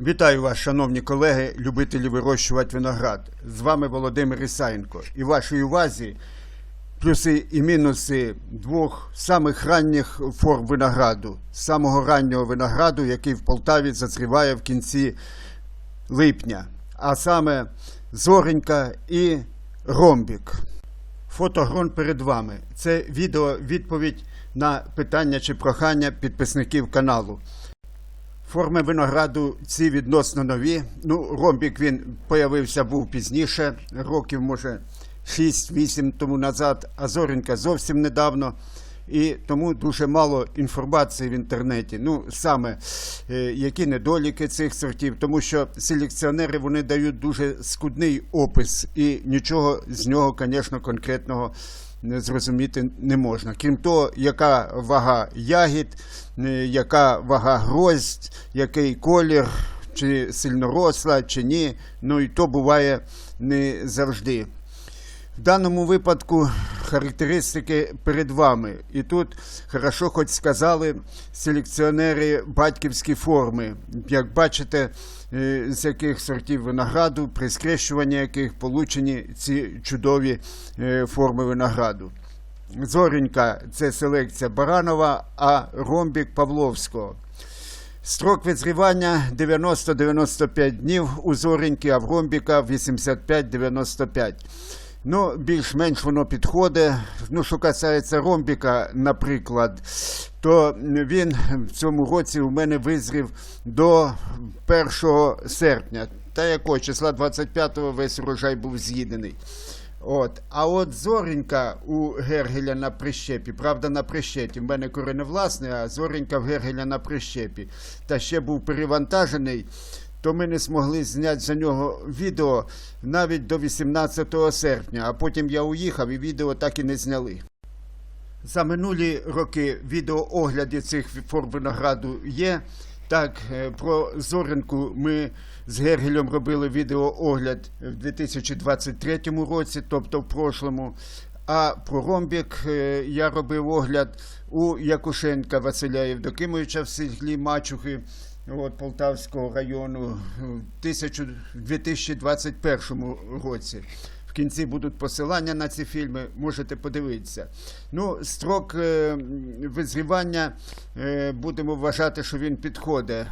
Вітаю вас, шановні колеги, любителі вирощувати виноград. З вами Володимир Ісаєнко. І вашій увазі плюси і мінуси двох самих ранніх форм винограду, самого раннього винограду, який в Полтаві зазріває в кінці липня, а саме зоренька і ромбік. Фотогрон перед вами. Це відео відповідь на питання чи прохання підписників каналу. Форми винограду ці відносно нові. Ну, ромбік він появився був пізніше, років, може, 6-8 тому назад, а зоренька зовсім недавно. І тому дуже мало інформації в інтернеті. Ну, саме е, які недоліки цих сортів, тому що селекціонери вони дають дуже скудний опис, і нічого з нього, звісно, конкретного зрозуміти не можна. Крім того, яка вага ягід, е, яка вага гроздь, який колір, чи сильноросла, чи ні. Ну і то буває не завжди. В даному випадку характеристики перед вами. І тут хорошо хоч сказали селекціонери батьківські форми. Як бачите, е, з яких сортів винограду, при скрещуванні яких получені ці чудові е, форми винограду. Зоренька це селекція Баранова, а ромбік Павловського. Строк відзрівання 90-95 днів у зореньки, а в ромбіка 85-95. Ну, більш-менш воно підходить. Ну, що касається ромбіка, наприклад, то він в цьому році у мене визрів до 1 серпня. Та якого числа 25-го весь урожай був з'їдений. От. А от зоренька у Гергеля на прищепі, правда, на прищепі. В мене кореневласний, а зоренька в Гергеля на прищепі. Та ще був перевантажений, то ми не змогли зняти за нього відео навіть до 18 серпня. А потім я уїхав і відео так і не зняли. За минулі роки відеоогляди цих форм винограду є. Так, е, про зоринку ми з Гергелем робили відеоогляд в 2023 році, тобто в прошлому. А про ромбік е, я робив огляд у Якушенка Василя Євдокимовича в селі Мачухи от, Полтавського району в 1000 2021 році. В кінці будуть посилання на ці фільми, можете подивитися. Ну, строк е, визрівання е, будемо вважати, що він підходить.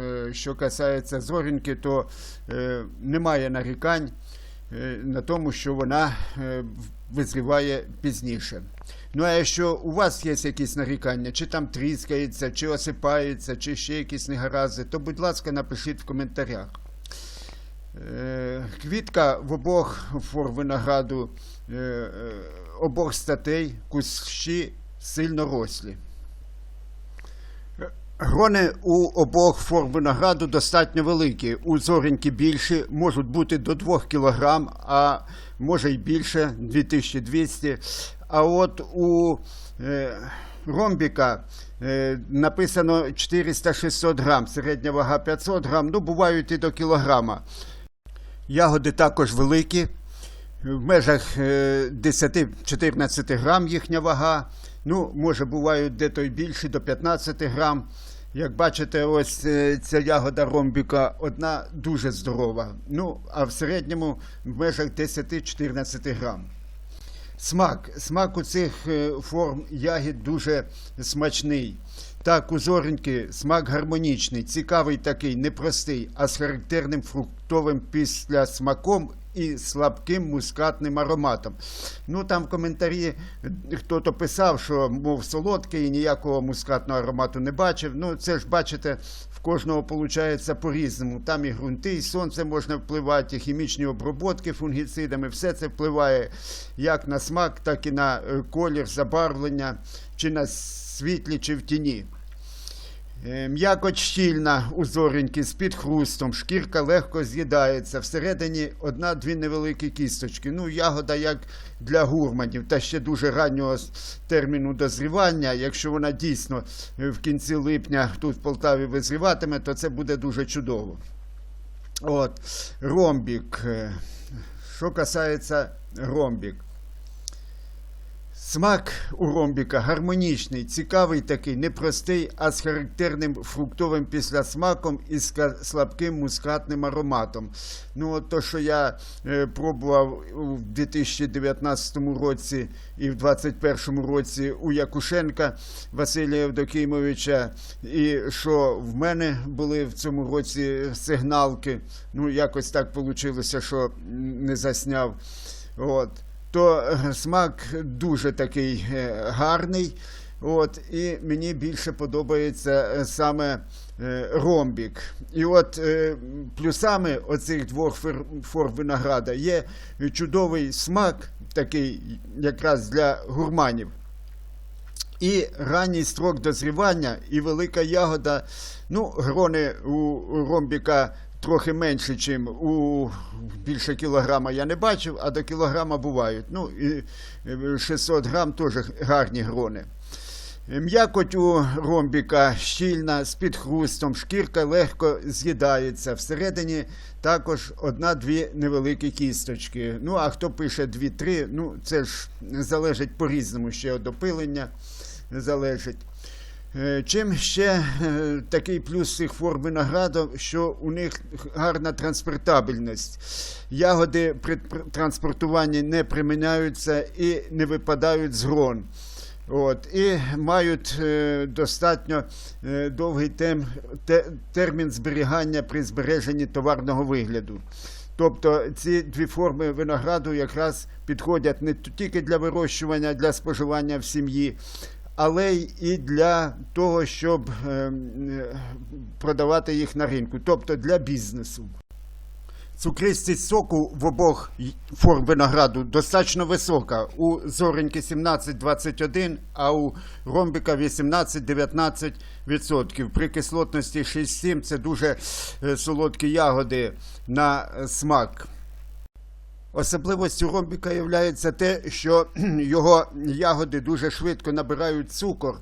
Е, що касається зорінки, то немає нарікань на тому, що вона визріває пізніше. Ну, а якщо у вас є якісь нарікання, чи там тріскається, чи осипається, чи ще якісь негаразди, то, будь ласка, напишіть в коментарях. Е, Квітка в обох форм винограду, е, е, обох статей, кущі сильно рослі. Грони у обох форм винограду достатньо великі. У зореньки більші, можуть бути до 2 кг, а може й більше 2200. А от у е, ромбіка е, написано 400-600 грам, середня вага 500 грам, ну бувають і до кілограма. Ягоди також великі, в межах е, 10-14 грам їхня вага. Ну, може, бувають де-то й більше, до 15 грам. Як бачите, ось е, ця ягода ромбіка одна дуже здорова. Ну, а в середньому в межах 10-14 грам. Смак. Смак у цих е, форм ягід дуже смачний. Так, у зореньки смак гармонічний, цікавий такий, непростий, а з характерним фруктовим післясмаком і слабким мускатним ароматом. Ну там в коментарі хто-то писав, що мов солодкий і ніякого мускатного аромату не бачив. Ну це ж бачите, в кожного виходить по-різному. Там і ґрунти, і сонце можна впливати, і хімічні оброботки фунгіцидами. Все це впливає як на смак, так і на е, колір, забарвлення, чи на світлі, чи в тіні. Е, М'якоть щільна у зореньки з під хрустом, шкірка легко з'їдається. Всередині одна-дві невеликі кісточки. Ну, ягода як для гурманів, та ще дуже раннього терміну дозрівання. Якщо вона дійсно е, в кінці липня тут в Полтаві визріватиме, то це буде дуже чудово. От, ромбік. Е, Що касається ромбік. Смак у ромбіка гармонічний, цікавий такий, непростий, а з характерним фруктовим післясмаком і з слабким мускатним ароматом. Ну, от то, що я е, пробував у 2019 році і в 2021 році у Якушенка Василія Евдокимовича, і що в мене були в цьому році сигналки. Ну, якось так вийшло, що не засняв. От то е, смак дуже такий е, гарний. От, і мені більше подобається е, саме ромбік. І от плюсами оцих двох форм винограда є чудовий смак, такий якраз для гурманів. І ранній строк дозрівання, і велика ягода. Ну, грони у ромбіка трохи менше, ніж у більше кілограма я не бачив, а до кілограма бувають. Ну, і е, 600 грам теж гарні грони. М'якоть у ромбіка щільна, з підхрустом, шкірка легко з'їдається. Всередині також одна-дві невеликі кісточки. Ну, а хто пише дві-три, ну це ж залежить по-різному ще від опилення залежить. Е, Чим ще е, такий плюс цих форм винограду, що у них гарна транспортабельність. Ягоди при транспортуванні не приміняються і не випадають з грон. От, і мають е, достатньо довгий тем, те, термін зберігання при збереженні товарного вигляду. Тобто ці дві форми винограду якраз підходять не тільки для вирощування, для споживання в сім'ї, але і для того, щоб е, е, продавати їх на ринку, тобто для бізнесу. Цукристість соку в обох форм винограду достатньо висока. У зореньки 17-21, а у ромбика 18-19%. При кислотності 6-7 це дуже е, солодкі ягоди на смак. Особливостю ромбіка є те, що його ягоди дуже швидко набирають цукор,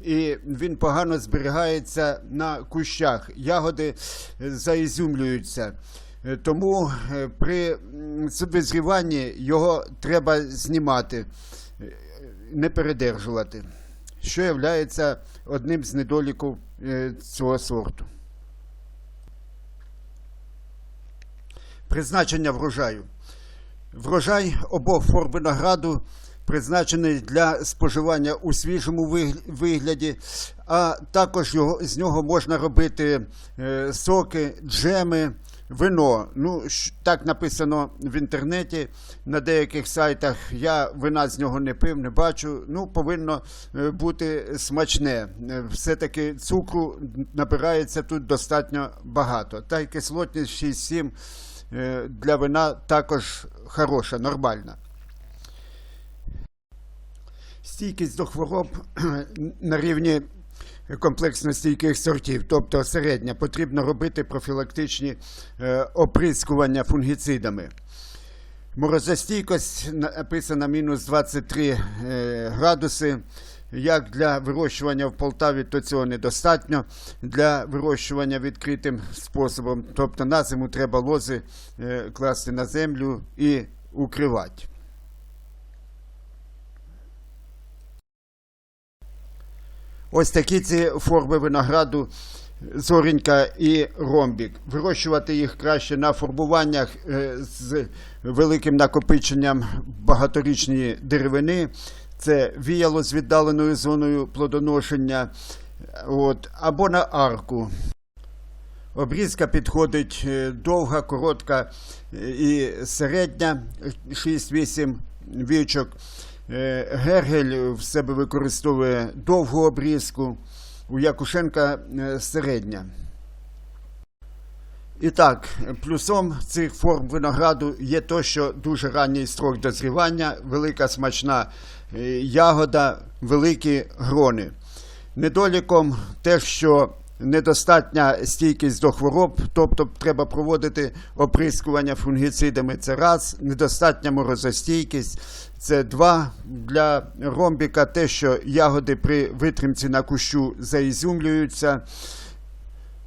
і він погано зберігається на кущах. Ягоди е, заізюмлюються. Е, Тому е, при м, визріванні його треба знімати, не передержувати, що є одним з недоліків цього сорту. Призначення врожаю. Врожай обох форм винограду призначений для споживання у свіжому вигляді, а також його, з нього можна робити е, соки, джеми, вино. Ну, так написано в інтернеті на деяких сайтах. Я вина з нього не пив, не бачу. Ну, повинно е, бути смачне. Е, Все-таки цукру набирається тут достатньо багато. Та й кислотність 6-7 е, для вина також хороша, нормальна. Стійкість до хвороб на рівні комплексно стійких сортів, тобто середня, потрібно робити профілактичні е, оприскування фунгіцидами. Морозостійкость написана мінус 23 е, градуси. Як для вирощування в Полтаві, то цього недостатньо. Для вирощування відкритим способом, тобто на зиму треба лози е, класти на землю і укривати. Ось такі ці форми винограду зорінька і ромбік. Вирощувати їх краще на формуваннях е, з великим накопиченням багаторічної деревини. Це віяло з віддаленою зоною плодоношення, от, або на арку. Обрізка підходить е, довга, коротка е, і середня, 6-8 вічок. Е, Гергель в себе використовує довгу обрізку, у Якушенка середня. І так, плюсом цих форм винограду є те, що дуже ранній строк дозрівання, велика смачна ягода, великі грони. Недоліком те, що недостатня стійкість до хвороб, тобто треба проводити оприскування фунгіцидами, це раз, недостатня морозостійкість, це два. Для ромбіка те, що ягоди при витримці на кущу заізюмлюються.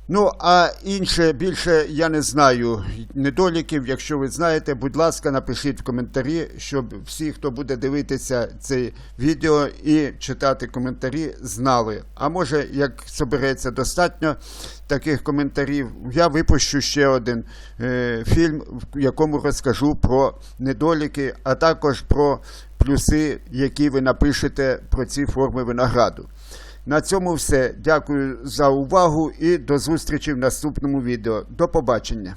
Ну, а інше більше я не знаю недоліків. Якщо ви знаєте, будь ласка, напишіть в коментарі, щоб всі, хто буде дивитися це відео і читати коментарі, знали. А може, як собереться достатньо таких коментарів, я випущу ще один е, фільм, в якому розкажу про недоліки, а також про плюси, які ви напишете про ці форми винограду. На цьому все. Дякую за увагу і до зустрічі в наступному відео. До побачення.